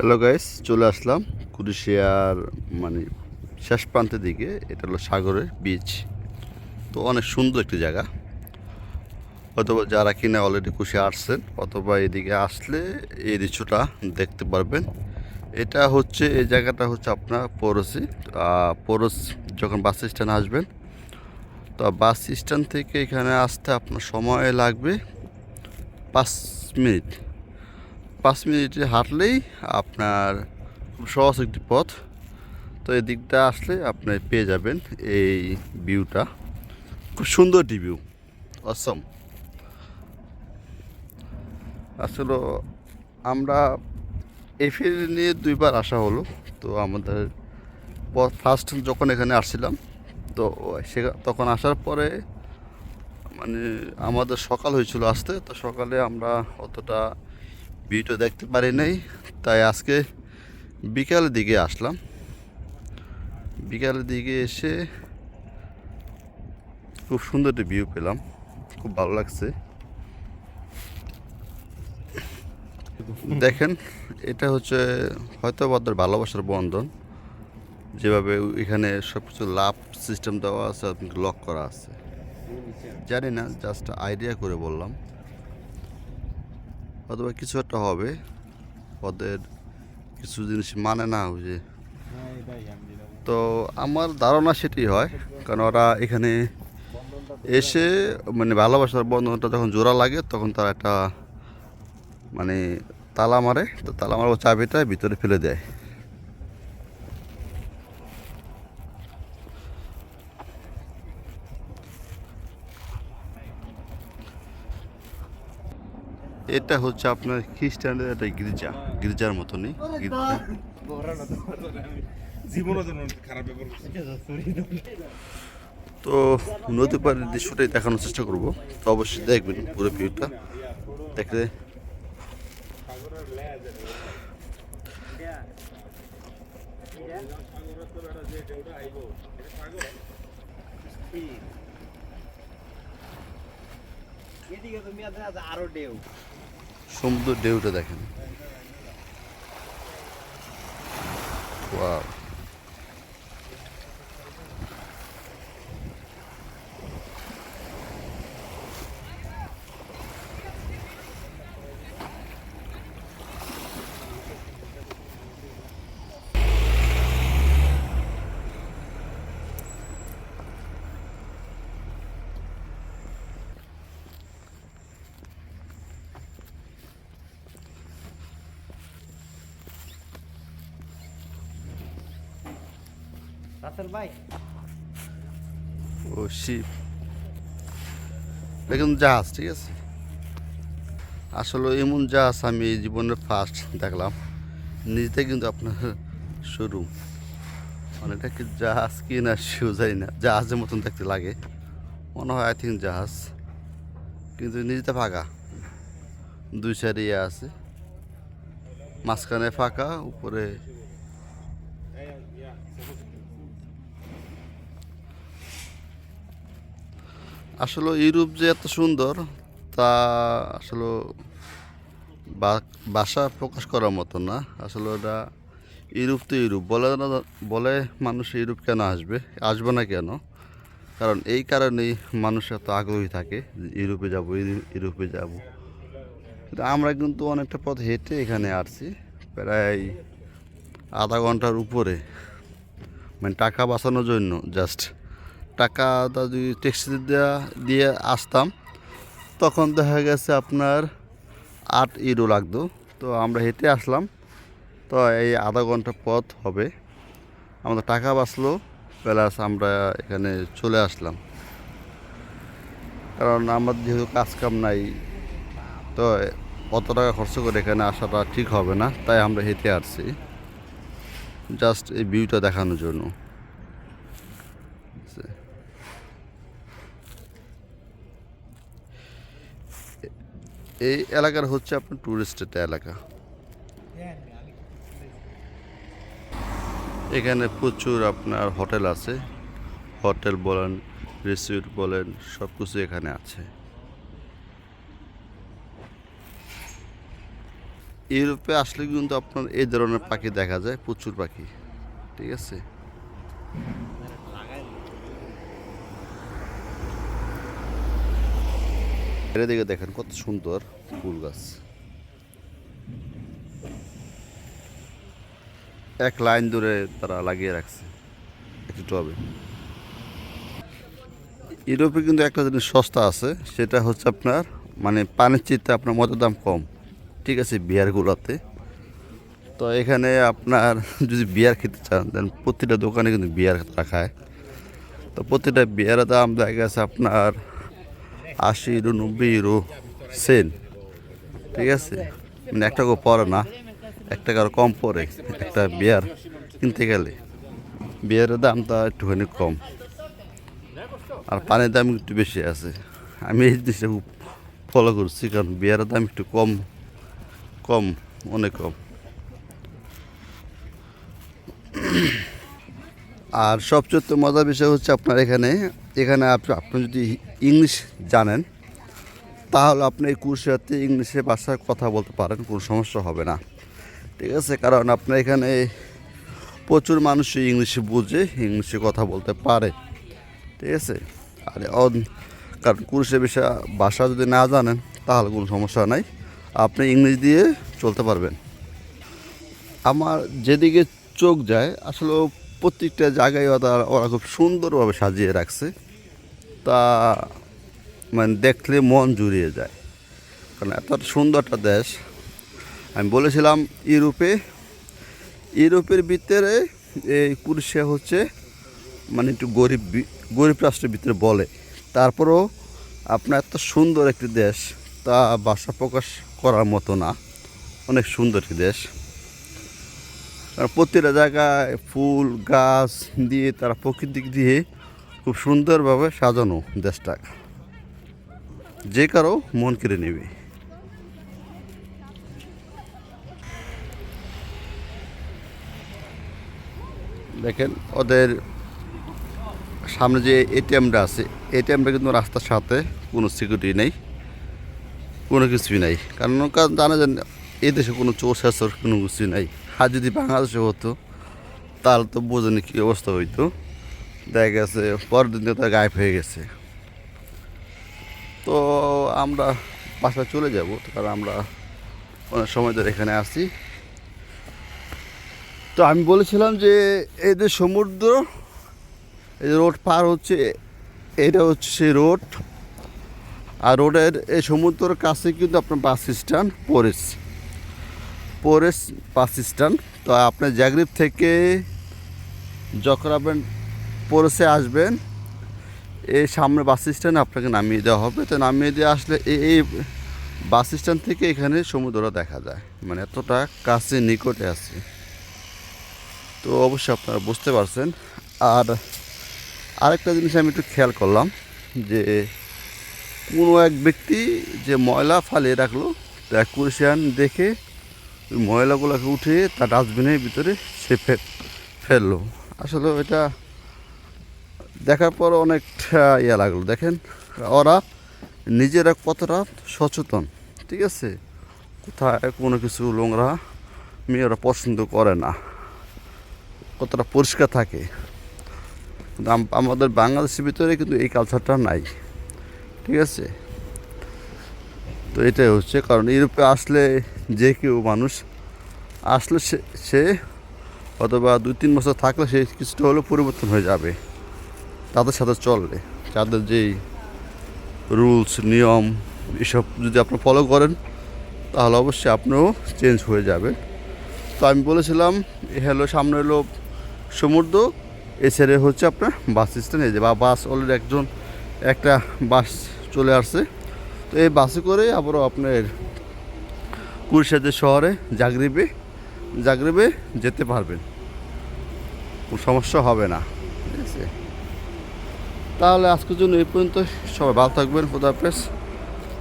Hello guys চলে আসলাম কুরিশিয়ার মানে শেষ প্রান্তের দিকে। এটা হলো সাগরের বিচ তো অনেক সুন্দর একটি জায়গা। অথবা যারা কিনা অলরেডি কুশিয়া আসছেন, অথবা এদিকে আসলে এই দৃশ্যটা দেখতে পারবেন। এটা হচ্ছে, এই জায়গাটা হচ্ছে আপনার পৌরসি পৌরস যখন বাস স্ট্যান্ড আসবেন, তো বাস স্ট্যান্ড থেকে এখানে আসতে আপনার সময় লাগবে পাঁচ মিনিট। পাঁচ মিনিটে হাঁটলেই আপনার সহজ একটি পথ। তো এই দিকটা আসলে আপনি পেয়ে যাবেন এই ভিউটা। খুব সুন্দর একটি ভিউ। অসম আসলে আমরা এই ফেরি নিয়ে দুইবার আসা হলো। তো আমাদের ফার্স্ট যখন এখানে আসছিলাম, তো সে তখন আসার পরে মানে আমাদের সকাল হয়েছিল আসতে। তো সকালে আমরা অতটা ভিডিও দেখতে পারি নাই, তাই আজকে বিকালের দিকে আসলাম। বিকালের দিকে এসে খুব সুন্দর একটি ভিউ পেলাম, খুব ভালো লাগছে। দেখেন, এটা হচ্ছে হয়তো ওদের ভালোবাসার বন্ধন, যেভাবে এখানে সব কিছু লাভ সিস্টেম দেওয়া আছে লক করা আছে। জানি না জাস্ট আইডিয়া করে বললাম। অথবা কিছু একটা হবে। ওদের কিছু জিনিস মানে না যে। তো আমার ধারণা সেটি হয়, কারণ ওরা এখানে এসে মানে ভালোবাসার বন্ধনটা যখন জোড়া লাগে, তখন তারা একটা মানে তালা মারে, তো তালা মারা চাবিটা ভিতরে ফেলে দেয়। এটা হচ্ছে আপনার খ্রিস্টানদের একটা গির্জা গির্জার মতনই। গির্জা। তো নদী পাড়ের দৃশ্যটাই দেখানোর চেষ্টা করব। তো অবশ্যই দেখবেন পুরো ভিউটা। দেখলে এদিকে আরও ঢেউ। সমুদ্র ঢেউটা দেখেন। ওয়াও রাসেল ভাই। ও শিপ দেখুন, জাহাজ, ঠিক আছে? আসলে এমন জাহাজ আমি এই জীবনের ফার্স্ট দেখলাম। নিজেতে কিন্তু আপনার শোরুম এটা কি জাহাজ কি না সেও জানি না। জাহাজের মতন দেখতে লাগে। মনে হয় আই থিঙ্ক জাহাজ। কিন্তু নিজেতে ফাঁকা। দুই সাইডে ইয়ে আছে। মাঝখানে ফাঁকা, উপরে আসলে ইউরোপ যে এত সুন্দর, তা আসলে বা- ভাষা প্রকাশ করার মতো না। আসলে ওটা ইউরোপ তো ইউরোপ। বলে না, বলে মানুষ ইউরোপ কেন আসবে? আসবে না কেন? কারণ এই কারণেই মানুষ এত আগ্রহী থাকে ইউরোপে যাব ইউরোপে যাব। কিন্তু আমরা কিন্তু অনেকটা পথ হেঁটে এখানে আসছি, প্রায় আধা ঘণ্টার উপরে। মানে টাকা বাঁচানোর জন্য জাস্ট টাকাটা যদি ট্যাক্সি দেওয়া দিয়ে আসতাম। তখন দেখা গেছে আপনার আট ইউরো লাগতো। তো আমরা হেঁটে আসলাম। তো এই আধা ঘণ্টা পথ হবে। আমাদের টাকা বাঁচলো, প্লাস আমরা এখানে চলে আসলাম। কারণ আমার যেহেতু কাজ কাম নাই, তো অত টাকা খরচ করে এখানে আসাটা ঠিক হবে না। তাই আমরা হেঁটে আসছি। জাস্ট এই ভিউটা দেখানোর জন্য। এই এলাকার হচ্ছে আপনার টুরিস্ট একটা এলাকা। এখানে প্রচুর আপনার হোটেল আছে। হোটেল বলেন, রিসিউট বলেন সব কিছু এখানে আছে। ইউরোপে আসলে কিন্তু আপনার এই ধরনের পাখি দেখা যায়, প্রচুর পাখি। ঠিক আছে? এর দিকে দেখেন কত সুন্দর ফুল গাছ। এক লাইন ধরে তারা লাগিয়ে রাখছে একটু টবে। ইউরোপে কিন্তু একটা জিনিস সস্তা আছে, সেটা হচ্ছে আপনার মানে পানির চিত্তে আপনার মদের দাম কম। ঠিক আছে বিয়ারগুলোতে তো এখানে আপনার যদি বিয়ার খেতে চান, দেন প্রতিটা দোকানে কিন্তু বিয়ার রাখায় তো প্রতিটা বিয়ারের দাম দেখা গেছে আপনার আশি ইউরো নব্বই ইউরো সেন। ঠিক আছে? মানে এক টাকা পড়ে না এক টাকার কম পরে, একটা বিয়ার কিনতে গেলে। বিয়ারের দামটা একটুখানি কম। আর পানির দাম একটু বেশি আছে। আমি এই জিনিসটা খুব ফলো করছি, কারণ বিয়ারের দাম একটু কম কম, অনেক কম। আর সবচেয়ে মজার বিষয় হচ্ছে আপনার এখানে এখানে আপনি যদি ইংলিশ জানেন, তাহলে আপনি এই কুরসাতে ইংলিশে ভাষায় কথা বলতে পারেন, কোনো সমস্যা হবে না। ঠিক আছে, কারণ আপনার এখানে প্রচুর মানুষই ইংলিশে বুঝে, ইংলিশে কথা বলতে পারে। ঠিক আছে? আর কারণ কুরসের বিষয়ে, ভাষা যদি না জানেন, তাহলে কোনো সমস্যা নাই। আপনি ইংলিশ দিয়ে চলতে পারবেন। আমার যেদিকে চোখ যায়, আসলে প্রত্যেকটা জায়গায় ওরা ওরা খুব সুন্দরভাবে সাজিয়ে রাখছে। তা মানে দেখলে মন জুড়িয়ে যায়। কারণ এত সুন্দর একটা দেশ। আমি বলেছিলাম ইউরোপে। ইউরোপের ভিতরে এই কুরসিয়া হচ্ছে মানে একটু গরিব গরিব রাষ্ট্রের ভিতরে বলে। তারপরেও আপনার এত সুন্দর একটি দেশ। তা ভাষা প্রকাশ করার মতো না। অনেক সুন্দর একটি দেশ। আর প্রতিটা জায়গায় ফুল, গাছ দিয়ে, তারা প্রকৃতিক দিয়ে খুব সুন্দরভাবে সাজানো দেশটা যে কারও মন কেড়ে নেবে। দেখেন, ওদের সামনে যে এটিএমটা আছে, এটিএমটা কিন্তু রাস্তার সাথে কোনো সিকিউরিটি নেই, কোনো কিছুই নাই। কারণ জানে যে এই দেশে কোনো চোর শাসর কোনো কিছুই নাই। আর যদি বাংলাদেশে হতো, তাহলে তো বোঝেনি কী অবস্থা হইতো। দেখা গেছে, পরের দিন তার গায়েব হয়ে গেছে। তো আমরা বাসায় চলে যাব কারণ আমরা অনেক সময় ধরে এখানে আসি তো আমি বলেছিলাম যে, এই যে সমুদ্র, এই রোড পার হচ্ছে, এটা হচ্ছে সেই রোড। আর রোডের এই সমুদ্রের কাছে কিন্তু আপনার বাস স্ট্যান্ড পরেস পরেস বাস স্ট্যান্ড। তো আপনি জাগরিব থেকে যখন আপনি পরেসে আসবেন, এই সামনে বাস স্ট্যান্ডে আপনাকে নামিয়ে দেওয়া হবে। তো নামিয়ে দিয়ে আসলে এই বাস স্ট্যান্ড থেকে এখানে সমুদ্রটা দেখা যায়। মানে এতটা কাছে নিকটে আছে। তো অবশ্যই আপনারা বুঝতে পারছেন। আর আরেকটা জিনিস আমি একটু খেয়াল করলাম, যে কোনো এক ব্যক্তি যে ময়লা ফালিয়ে রাখল তা কুরসিয়ান দেখে ওই ময়লাগুলোকে উঠে তার ডাস্টবিনের ভিতরে সে ফেলল। আসলে এটা দেখার পর অনেকটা ইয়া লাগল। দেখেন, ওরা নিজেরা কতটা সচেতন, ঠিক আছে? কোথায় কোনো কিছু নোংরা মেয়েরা পছন্দ করে না। কতটা পরিষ্কার থাকে। আমাদের বাংলাদেশের ভিতরে কিন্তু এই কালচারটা নাই, ঠিক আছে? তো এটাই হচ্ছে, কারণ ইউরোপে আসলে যে কেউ মানুষ আসলে সে সে অথবা দুই তিন বছর থাকলে সে কিছুটা হলেও পরিবর্তন হয়ে যাবে, তাদের সাথে চললে। তাদের যেই রুলস, নিয়ম, এসব যদি আপনি ফলো করেন, তাহলে অবশ্যই আপনিও চেঞ্জ হয়ে যাবে তো আমি বলেছিলাম হলো, সামনে হলো সমুদ্র এছাড়া হচ্ছে আপনার বাস স্ট্যান্ড এই যে বা বাস অলরেডি একজন, একটা বাস চলে আসছে। তো এই বাসে করে আবারও আপনার কুরসাদের শহরে জাগরিবে জাগরিবে যেতে পারবেন। কোনো সমস্যা হবে না। ঠিক আছে? তাহলে আজকের জন্য এই পর্যন্ত সবাই ভালো থাকবেন। খোদা হাফেজ।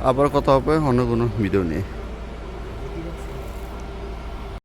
আবার কথা হবে অন্য কোনো ভিডিও নিয়ে।